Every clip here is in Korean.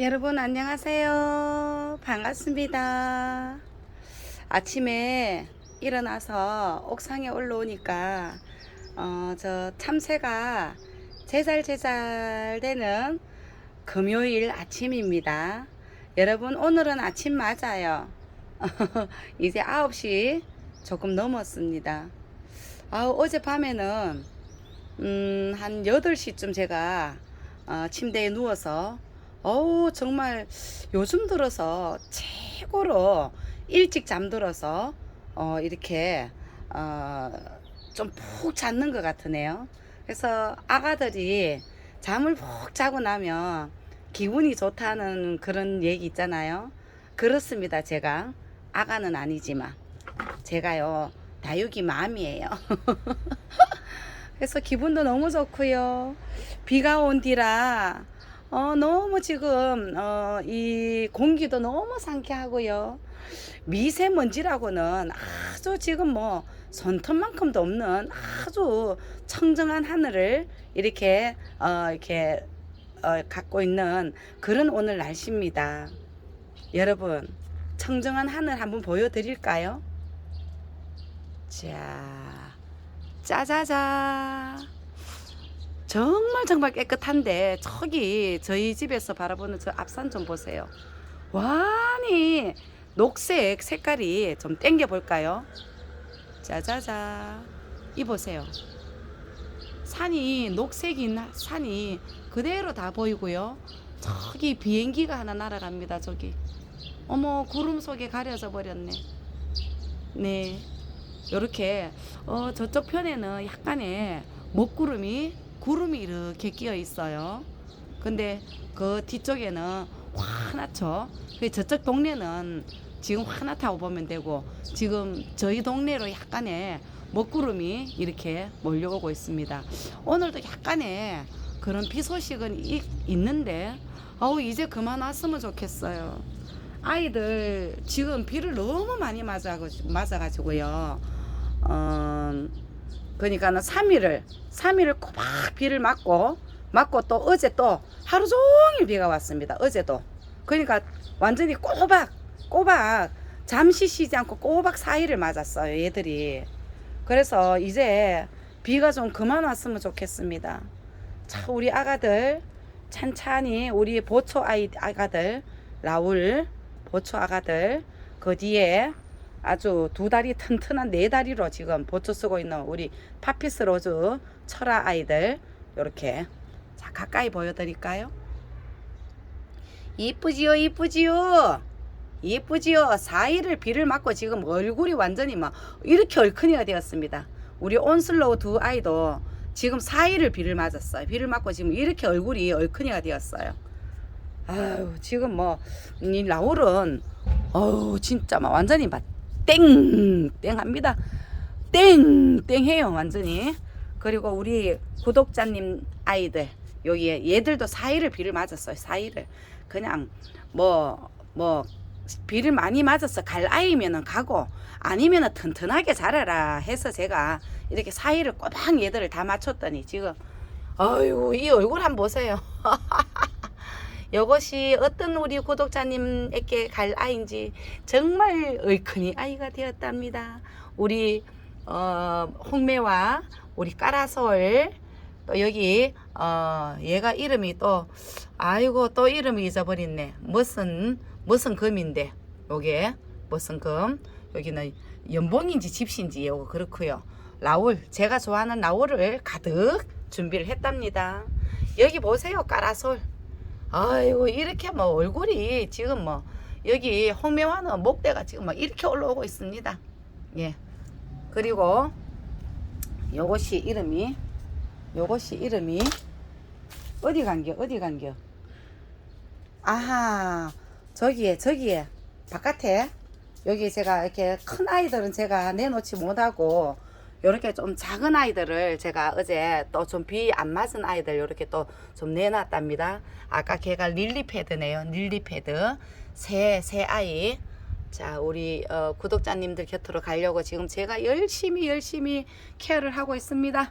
여러분 안녕하세요. 반갑습니다. 아침에 일어나서 옥상에 올라오니까 어, 저 참새가 제잘제잘 되는 금요일 아침입니다. 여러분 오늘은 아침 맞아요. 이제 9시 조금 넘었습니다. 아, 어젯밤에는 음, 한 8시쯤 제가 어, 침대에 누워서 어우 정말 요즘 들어서 최고로 일찍 잠들어서 어, 이렇게 어, 좀 푹 잤는 것 같으네요. 그래서 아가들이 잠을 푹 자고 나면 기분이 좋다는 그런 얘기 있잖아요. 그렇습니다. 제가 아가는 아니지만 제가요 다육이 마음이에요. 그래서 기분도 너무 좋고요. 비가 온 뒤라 어, 너무 지금 어, 이 공기도 너무 상쾌하고요. 미세먼지라고는 아주 지금 뭐 손톱만큼도 없는 아주 청정한 하늘을 이렇게 어, 이렇게 어, 갖고 있는 그런 오늘 날씨입니다. 여러분 청정한 하늘 한번 보여드릴까요? 자, 짜자자. 정말 정말 깨끗한데 저기 저희 집에서 바라보는 저 앞산 좀 보세요. 완이 녹색 색깔이 좀 땡겨 볼까요? 짜자자. 이 보세요. 산이 녹색인 산이 그대로 다 보이고요. 저기 비행기가 하나 날아갑니다. 저기. 어머 구름 속에 가려져 버렸네. 네. 요렇게 어 저쪽 편에는 약간의 먹구름이 구름이 이렇게 끼어 있어요. 근데 그 뒤쪽에는 화나죠. 그 저쪽 동네는 지금 화나타고 보면 되고 지금 저희 동네로 약간의 먹구름이 이렇게 몰려오고 있습니다. 오늘도 약간의 그런 비 소식은 이- 있는데 아우 이제 그만 왔으면 좋겠어요. 아이들 지금 비를 너무 많이 맞아 맞아가지고요. 어, 그러니까는 3일을 3일을 꼬박 비를 맞고 맞고 또 어제 또 하루 종일 비가 왔습니다. 어제도. 그러니까 완전히 꼬박 꼬박 잠시 쉬지 않고 꼬박 4일을 맞았어요. 얘들이. 그래서 이제 비가 좀 그만 왔으면 좋겠습니다. 자, 우리 아가들 찬찬히 우리 보초 아이 아가들 라울 보초 아가들 그 뒤에 아주 두 다리 튼튼한 네 다리로 지금 보초 쓰고 있는 우리 파피스 로즈 철아 아이들 요렇게 자 가까이 보여드릴까요? 이쁘지요 이쁘지요? 이쁘지요? 4일을 비를 맞고 지금 얼굴이 완전히 막 이렇게 얼큰이가 되었습니다. 우리 온슬로우 두 아이도 지금 4일을 비를 맞았어요. 비를 맞고 지금 이렇게 얼굴이 얼큰이가 되었어요. 아유 지금 뭐이 라울은 어우 진짜 막 완전히 막 땡! 땡 합니다. 땡! 땡 해요, 완전히. 그리고 우리 구독자님 아이들, 여기에 얘들도 4일을 비를 맞았어요, 4일을. 그냥 뭐, 뭐, 비를 많이 맞았어. 갈 아이면은 가고, 아니면은 튼튼하게 자라라 해서 제가 이렇게 4일을 꼬박 얘들을 다 맞췄더니 지금, 아유, 이 얼굴 한번 보세요. 이것이 어떤 우리 구독자님에게 갈 아이인지 정말 얼큰이 아이가 되었답니다. 우리 어, 홍매와 우리 까라솔 또 여기 어, 얘가 이름이 또 아이고 또 이름이 잊어버렸네. 무슨 무슨 금인데 요게 무슨 금 여기는 연봉인지 집신지 요거 그렇고요. 라울 제가 좋아하는 라울을 가득 준비를 했답니다. 여기 보세요 까라솔. 아이고 이렇게 뭐 얼굴이 지금 뭐 여기 홍매화는 목대가 지금 막 이렇게 올라오고 있습니다. 예. 그리고 요것이 이름이 요것이 이름이 어디 간겨 어디 간겨 아하 저기에 저기에 바깥에 여기 제가 이렇게 큰 아이들은 제가 내놓지 못하고 요렇게 좀 작은 아이들을 제가 어제 또 좀 비 안 맞은 아이들 요렇게 또 좀 내놨답니다. 아까 걔가 릴리 패드네요. 릴리 패드. 새, 새 아이. 자, 우리 어, 구독자님들 곁으로 가려고 지금 제가 열심히 열심히 케어를 하고 있습니다.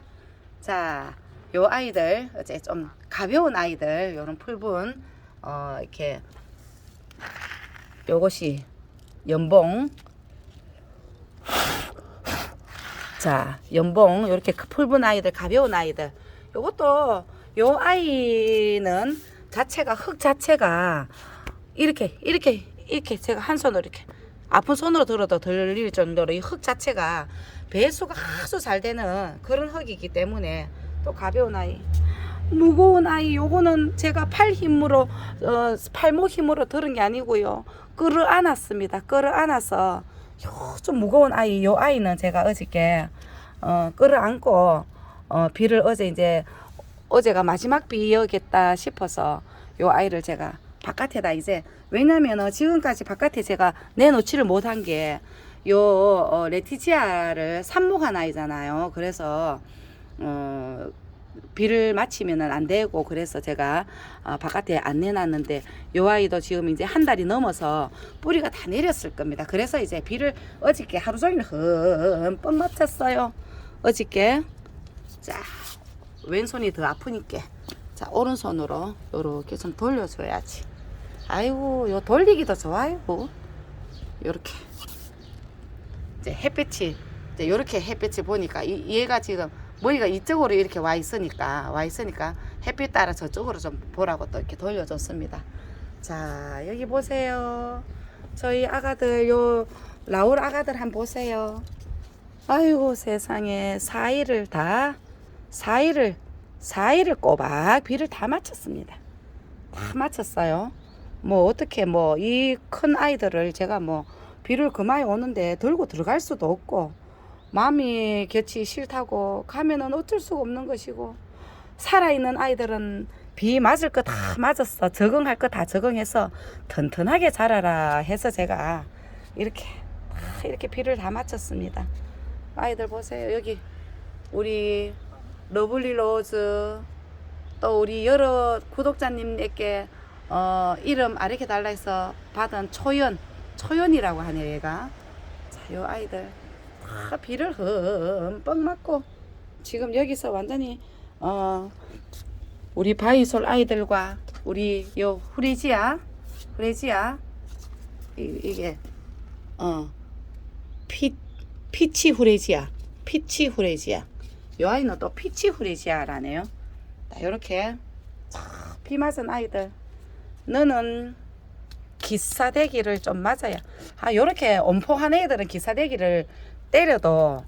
자, 요 아이들 어제 좀 가벼운 아이들 요런 풀분 어 이렇게 요것이 연봉 자 연봉 이렇게 푸른 아이들 가벼운 아이들. 요것도 요 아이는 자체가 흙 자체가 이렇게 이렇게 이렇게 제가 한 손으로 이렇게 아픈 손으로 들어도 들릴 정도로 이 흙 자체가 배수가 아주 잘 되는 그런 흙이기 때문에 또 가벼운 아이. 무거운 아이 요거는 제가 팔 힘으로 어, 팔목 힘으로 들은 게 아니고요. 끌어 안았습니다. 끌어 안아서 요 좀 무거운 아이 요 아이는 제가 어저께 어, 끌어 안고 어, 비를 어제 이제 어제가 마지막 비였겠다 싶어서 요 아이를 제가 바깥에다 이제 왜냐면은 지금까지 바깥에 제가 내놓지를 못한 게 요 어, 레티지아를 삽목한 아이잖아요. 그래서 어 비를 맞히면은 안 되고 그래서 제가 어, 바깥에 안 내놨는데 요 아이도 지금 이제 한 달이 넘어서 뿌리가 다 내렸을 겁니다. 그래서 이제 비를 어저께 하루 종일 흠뻑 맞췄어요. 어저께 자 왼손이 더 아프니까 자 오른손으로 요렇게 좀 돌려줘야지. 아이고 요 돌리기도 좋아요. 요렇게 이제 햇빛이 이제 요렇게 햇빛을 보니까 이, 얘가 지금 머리가 이쪽으로 이렇게 와 있으니까 와 있으니까 햇빛 따라 저쪽으로 좀 보라고 또 이렇게 돌려줬습니다. 자 여기 보세요. 저희 아가들 요 라울 아가들 한번 보세요. 아이고 세상에 사이를 다 사이를 사이를 꼬박 비를 다 맞췄습니다. 다 맞췄어요. 뭐 어떻게 뭐 이 큰 아이들을 제가 뭐 비를 그마에 오는데 들고 들어갈 수도 없고 마음이 곁이 싫다고 가면은 어쩔 수가 없는 것이고 살아있는 아이들은 비 맞을 거 다 맞았어. 적응할 거 다 적응해서 튼튼하게 자라라 해서 제가 이렇게 다 이렇게 비를 다 맞췄습니다. 아이들 보세요. 여기 우리 러블리 로즈 또 우리 여러 구독자님에게 어, 이름 아르게 달라 해서 받은 초연 초연이라고 하네요 얘가. 자요 아이들 다 비를 흠뻑 맞고 지금 여기서 완전히 어 우리 바이솔 아이들과 우리 요 후레지아 후레지아 이, 이게 어 피, 피치 후레지아 피치 후레지아. 요 아이는 또 피치 후레지아라네요. 자, 요렇게 비 맞은 아이들. 너는 기사대기를 좀 맞아야. 아 요렇게 엄포한 애들은 기사대기를 때려도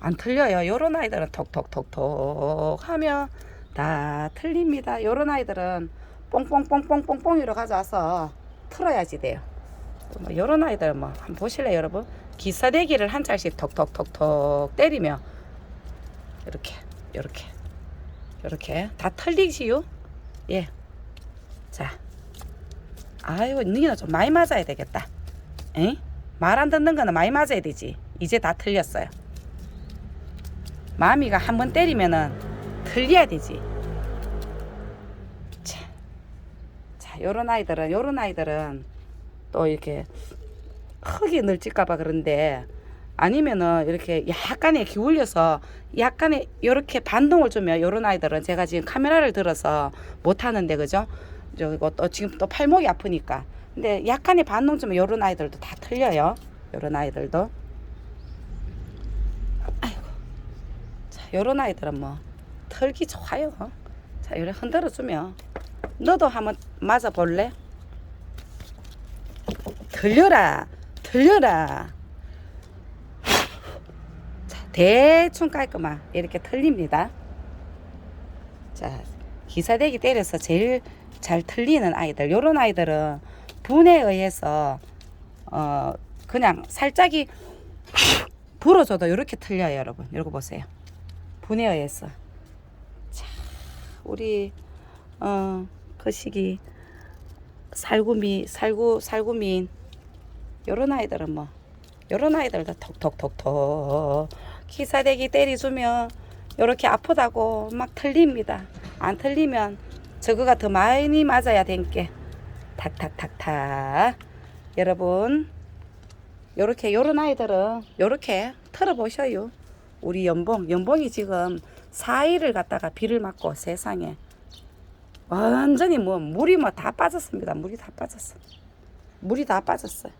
안 틀려요. 요런 아이들은 톡톡톡톡 하면 다 틀립니다. 요런 아이들은 뽕뽕뽕뽕뽕뽕이로 가져와서 틀어야지 돼요. 뭐 요런 아이들 뭐 한번 보실래요 여러분? 기사대기를 한 짤씩 톡톡톡톡 때리면 이렇게 이렇게 이렇게. 다 틀리지요? 예. 자, 아이고, 너희는 좀 많이 맞아야 되겠다. 에? 말 안 듣는 거는 많이 맞아야 되지. 이제 다 틀렸어요. 마미가 한 번 때리면은 틀려야 되지. 자, 자, 요런 아이들은, 요런 아이들은 또 이렇게 흙이 늘질까봐 그런데 아니면은 이렇게 약간의 기울여서 약간의 요렇게 반동을 주면 요런 아이들은 제가 지금 카메라를 들어서 못 하는데 그죠? 저거 또 지금 또 팔목이 아프니까. 근데 약간의 반동 주면 요런 아이들도 다 틀려요. 요런 아이들도. 아이고. 자, 요런 아이들은 뭐 털기 좋아요. 자, 요래 흔들어 주면 너도 한번 맞아 볼래? 들려라. 들려라. 자, 대충 깔끔한 이렇게 틀립니다. 자, 기사대기 때려서 제일 잘 틀리는 아이들. 요런 아이들은 분에 의해서 어 그냥 살짝이 불어줘도 이렇게 틀려요, 여러분. 이거 보세요. 분에 의해서. 자, 우리 어 거시기 살구미 살구 살구민 요런 아이들은 뭐 요런 아이들도 톡톡톡톡 기사대기 때려주면 요렇게 아프다고 막 틀립니다. 안 틀리면 저거가 더 많이 맞아야 된게 탁탁탁탁 여러분 요렇게 요런 아이들은 요렇게 털어보셔요 우리 연봉 연봉이 지금 4일을 갖다가 비를 맞고 세상에 완전히 뭐 물이 뭐 다 빠졌습니다. 물이 다 빠졌어. 물이 다 빠졌어요.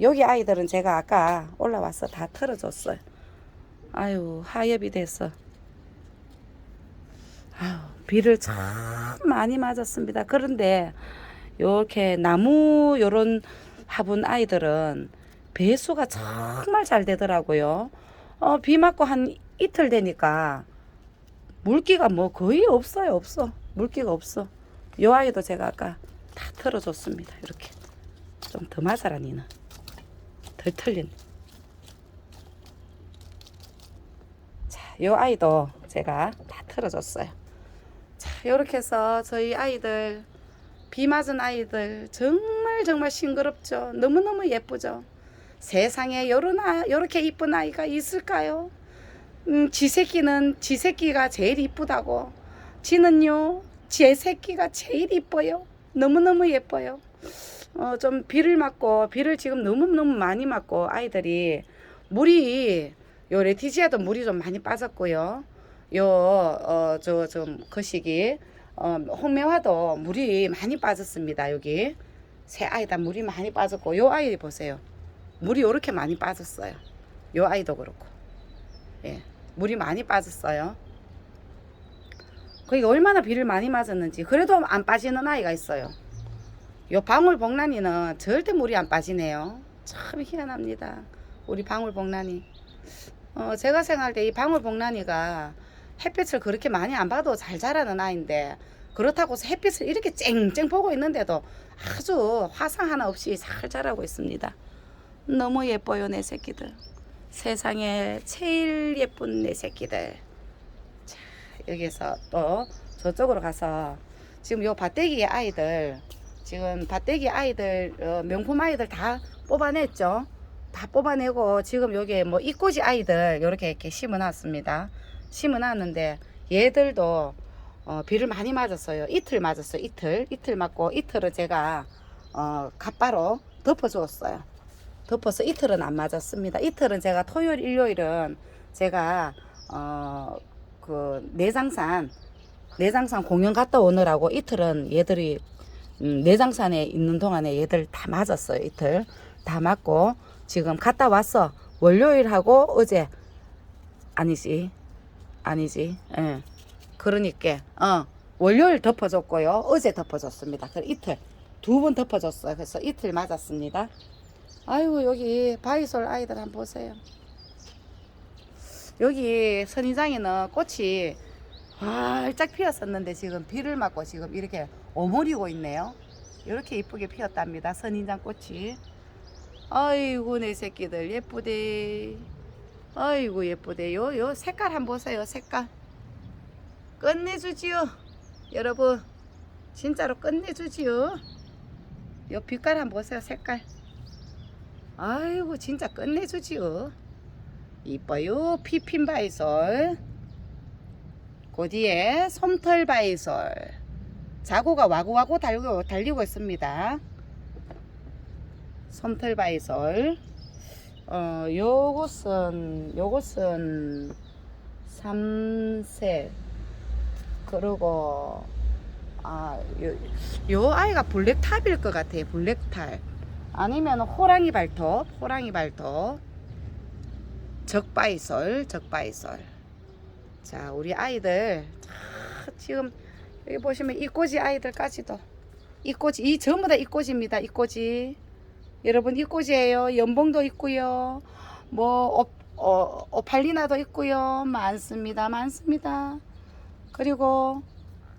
여기 아이들은 제가 아까 올라와서 다 털어줬어요. 아유 하엽이 됐어. 아유 비를 참 많이 맞았습니다. 그런데 이렇게 나무 요런 화분 아이들은 배수가 정말 잘 되더라고요. 어, 비 맞고 한 이틀 되니까 물기가 뭐 거의 없어요, 없어. 물기가 없어. 요 아이도 제가 아까 다 털어줬습니다. 이렇게 좀더 맞아라 니는. 덜 털린. 자, 요 아이도 제가 다 털어줬어요. 자, 요렇게 해서 저희 아이들 비 맞은 아이들 정말 정말 싱그럽죠. 너무너무 예쁘죠. 세상에 요런 아, 요렇게 이쁜 아이가 있을까요? 음, 지 새끼는 지 새끼가 제일 이쁘다고. 지는요, 제 새끼가 제일 이뻐요. 너무너무 예뻐요. 어, 좀 비를 맞고, 비를 지금 너무너무 많이 맞고, 아이들이 물이, 요 레티지아도 물이 좀 많이 빠졌고요. 요, 어, 저, 좀, 거시기, 어, 홍매화도 물이 많이 빠졌습니다. 여기. 새 아이다 물이 많이 빠졌고, 요 아이 보세요. 물이 요렇게 많이 빠졌어요. 요 아이도 그렇고. 예. 물이 많이 빠졌어요. 그게 얼마나 비를 많이 맞았는지 그래도 안 빠지는 아이가 있어요. 요 방울복란이는 절대 물이 안 빠지네요. 참 희한합니다. 우리 방울복란이. 어, 제가 생각할 때 이 방울복란이가 햇빛을 그렇게 많이 안 봐도 잘 자라는 아이인데 그렇다고 해서 햇빛을 이렇게 쨍쨍 보고 있는데도 아주 화상 하나 없이 잘 자라고 있습니다. 너무 예뻐요 내 새끼들. 세상에 제일 예쁜 내 새끼들. 자, 여기서 또 저쪽으로 가서 지금 요 밭대기 아이들 지금 밭대기 아이들 어, 명품 아이들 다 뽑아냈죠. 다 뽑아내고 지금 여기 뭐 이꼬지 아이들 이렇게 이렇게 심어놨습니다. 심어놨는데 얘들도 어, 비를 많이 맞았어요. 이틀 맞았어요. 이틀 이틀 맞고 이틀은 제가 어, 갓바로 덮어주었어요. 덮어서 이틀은 안 맞았습니다. 이틀은 제가 토요일, 일요일은 제가 어 그 내장산 내장산 공연 갔다 오느라고 이틀은 얘들이 음, 내장산에 있는 동안에 얘들 다 맞았어요. 이틀 다 맞고 지금 갔다 왔어. 월요일하고 어제 아니지 아니지. 예. 그러니까 어 월요일 덮어줬고요. 어제 덮어줬습니다. 그 이틀 두 번 덮어줬어요. 그래서 이틀 맞았습니다. 아이고 여기 바이솔 아이들 한번 보세요. 여기 선인장에는 꽃이 활짝 피었었는데 지금 비를 맞고 지금 이렇게 오므리고 있네요. 이렇게 이쁘게 피었답니다. 선인장 꽃이. 아이고 내 새끼들 예쁘대. 아이고 예쁘대. 요 요 색깔 한번 보세요. 색깔. 끝내주지요. 여러분 진짜로 끝내주지요. 요 빛깔 한번 보세요. 색깔. 아이고 진짜 끝내주지요. 이뻐요 피핀 바이솔. 그 뒤에 솜털 바이솔. 자구가 와구와구 달리고, 달리고 있습니다. 솜털 바이솔. 어, 요것은, 요것은 삼색. 그리고, 아, 요, 요 아이가 블랙탑일 것 같아요. 블랙탑. 아니면 호랑이 발톱, 호랑이 발톱. 적바이솔, 적바이솔. 자, 우리 아이들 자, 지금 여기 보시면 이 꼬지 아이들까지도 이 꼬지 이 전부 다 이 꼬지입니다. 이 꼬지. 여러분 이 꼬지예요. 연봉도 있고요. 뭐 오, 어, 오팔리나도 있고요. 많습니다. 많습니다. 그리고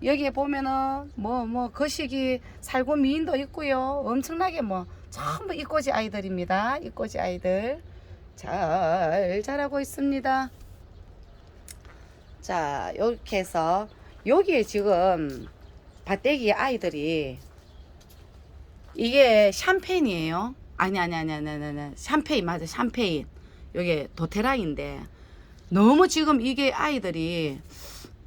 여기에 보면은 뭐뭐 거시기 살구 미인도 있고요. 엄청나게 뭐 전부 이꼬지 아이들입니다. 이꼬지 아이들 잘 자라고 있습니다. 자 이렇게 해서 여기에 지금 밭대기 아이들이 이게 샴페인이에요. 아니 아니 아니 아니 아니, 아니. 샴페인 맞아 샴페인. 여기 도테랑인데 너무 지금 이게 아이들이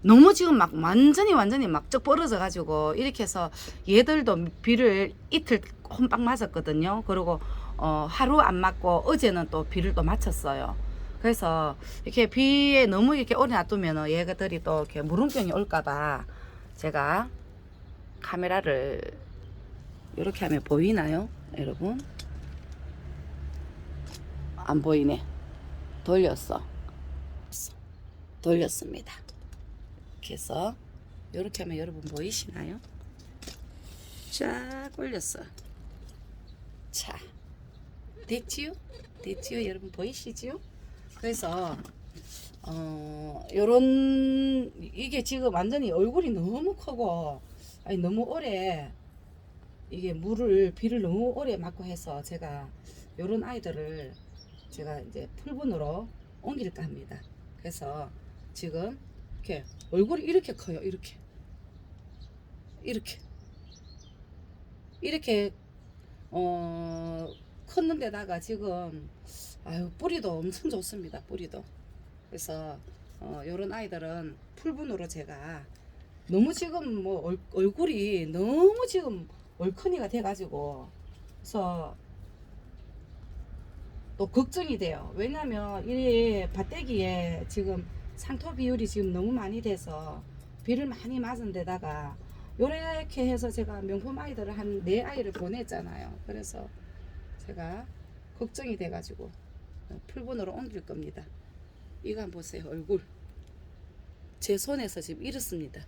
너무 지금 막 완전히 완전히 막쩍 벌어져 가지고 이렇게 해서 얘들도 비를 이틀 혼빵 맞았거든요. 그리고 어 하루 안 맞고 어제는 또 비를 또 맞췄어요. 그래서 이렇게 비에 너무 이렇게 오래 놔두면 얘들이 또 이렇게 무름병이 올까봐 제가 카메라를 이렇게 하면 보이나요? 여러분? 안 보이네. 돌렸어. 돌렸습니다. 이렇게 해서 이렇게 하면 여러분 보이시나요? 쫙 올렸어. 자, 됐지요? 됐지요? 여러분 보이시지요? 그래서 어 요런 이게 지금 완전히 얼굴이 너무 크고 아니 너무 오래 이게 물을 비를 너무 오래 맞고 해서 제가 요런 아이들을 제가 이제 풀분으로 옮길까 합니다. 그래서 지금 이렇게 얼굴이 이렇게 커요. 이렇게 이렇게 이렇게 어 컸는데다가 지금 아유 뿌리도 엄청 좋습니다. 뿌리도 그래서 어 요런 아이들은 풀분으로 제가 너무 지금 뭐 얼, 얼굴이 너무 지금 얼큰이가 돼가지고 그래서 또 걱정이 돼요. 왜냐면 이 밭대기에 지금 상토 비율이 지금 너무 많이 돼서 비를 많이 맞은 데다가 요렇게 해서 제가 명품 아이들을 한 네 아이를 보냈잖아요. 그래서 제가 걱정이 돼가지고 풀분으로 옮길 겁니다. 이거 한번 보세요. 얼굴. 제 손에서 지금 이렇습니다.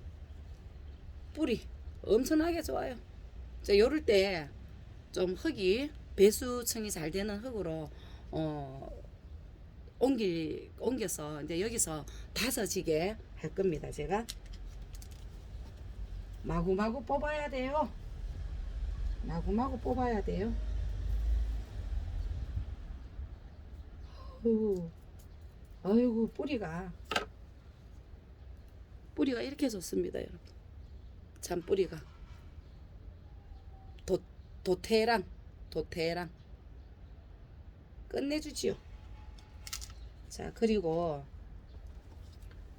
뿌리 엄청나게 좋아요. 자, 요럴 때 좀 흙이 배수층이 잘 되는 흙으로 어 옮기 옮겨서 이제 여기서 다서지게 할 겁니다. 제가 마구마구 뽑아야 돼요. 마구마구 뽑아야 돼요. 아이고, 아이고 뿌리가 뿌리가 이렇게 좋습니다, 여러분. 참 뿌리가 도 도태랑 도태랑 끝내주지요. 자 그리고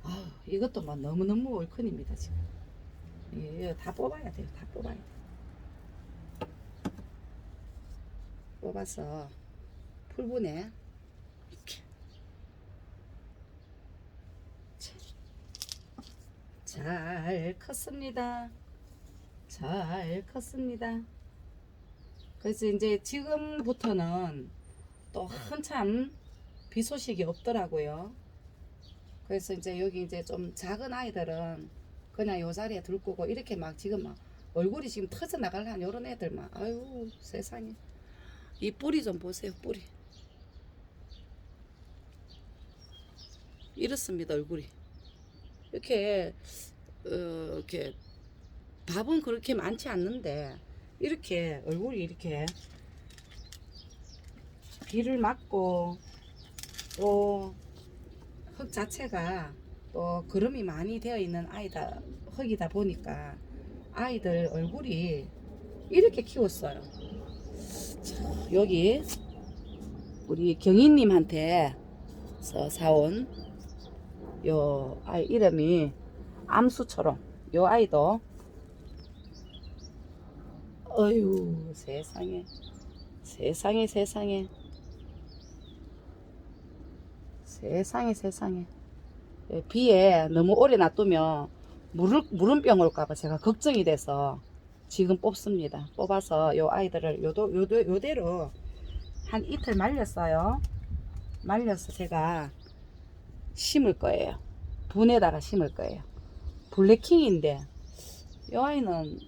아 이것도 막 너무 너무 월큰입니다 지금. 예, 다 뽑아야 돼요. 다 뽑아야 돼. 뽑아서 자, 잘 컸습니다. 잘 컸습니다. 그래서 이제 지금부터는 또 한참 비 소식이 없더라고요. 그래서 이제 여기 이제 좀 작은 아이들은 그냥 요 자리에 둘 거고 이렇게 막 지금 막 얼굴이 지금 터져 나갈한 요런 애들 막 아유 세상에. 이 뿌리 좀 보세요 뿌리. 이렇습니다 얼굴이. 이렇게 어, 이렇게 밥은 그렇게 많지 않는데 이렇게 얼굴이 이렇게 비를 맞고 또 흙 자체가 또 거름이 많이 되어 있는 아이다 흙이다 보니까 아이들 얼굴이 이렇게 키웠어요. 자, 여기 우리 경희님한테 서 사온 요 아이 이름이 암수처럼 요 아이도 어유 세상에 세상에 세상에 세상에 세상에 예, 비에 너무 오래 놔두면 물을, 물음병 올까봐 제가 걱정이 돼서 지금 뽑습니다. 뽑아서 요 아이들을 요도, 요도, 요대로 한 이틀 말렸어요. 말려서 제가 심을 거예요. 분에다가 심을 거예요. 블랙킹인데 요 아이는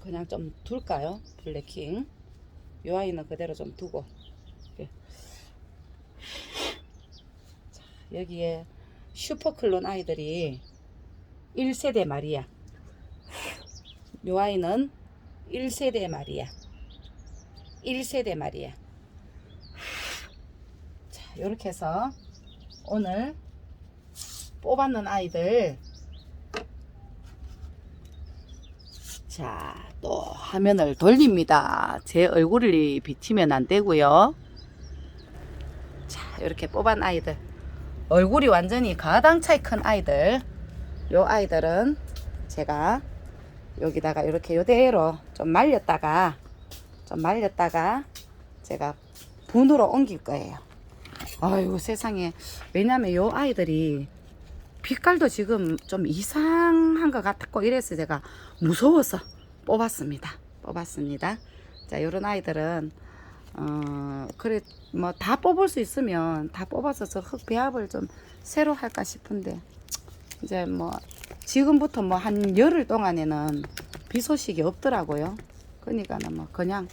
그냥 좀 둘까요? 블랙킹. 요 아이는 그대로 좀 두고 이렇게. 자, 여기에 슈퍼클론 아이들이 1세대 말이야. 요 아이는 1세대 말이야. 1세대 말이야. 자, 요렇게 해서 오늘 뽑았는 아이들 자, 또 화면을 돌립니다. 제 얼굴이 비치면 안 되고요. 자, 이렇게 뽑은 아이들. 얼굴이 완전히 가당 차이 큰 아이들. 요 아이들은 제가 여기다가 이렇게 요대로 좀 말렸다가 좀 말렸다가 제가 분으로 옮길 거예요. 아이고 세상에 왜냐면 요 아이들이 빛깔도 지금 좀 이상한 것 같고 이래서 제가 무서워서 뽑았습니다. 뽑았습니다. 자, 요런 아이들은 어 그래 뭐 다 뽑을 수 있으면 다 뽑아서 저 흙 배합을 좀 새로 할까 싶은데 이제 뭐 지금부터 뭐 한 열흘 동안에는 비 소식이 없더라고요. 그러니까는 뭐 그냥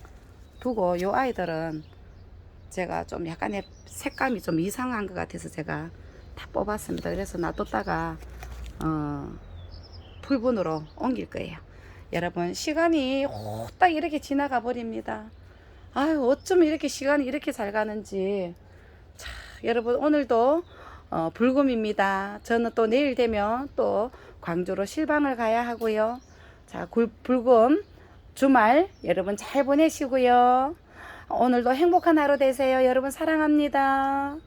두고 요 아이들은 제가 좀 약간의 색감이 좀 이상한 것 같아서 제가 다 뽑았습니다. 그래서 놔뒀다가 어, 풀분으로 옮길 거예요. 여러분 시간이 후딱 이렇게 지나가 버립니다. 아유 어쩜 이렇게 시간이 이렇게 잘 가는지. 자 여러분 오늘도 어, 불금입니다. 저는 또 내일 되면 또 광주로 실방을 가야 하고요. 자 굴, 불금 주말 여러분 잘 보내시고요. 오늘도 행복한 하루 되세요. 여러분 사랑합니다.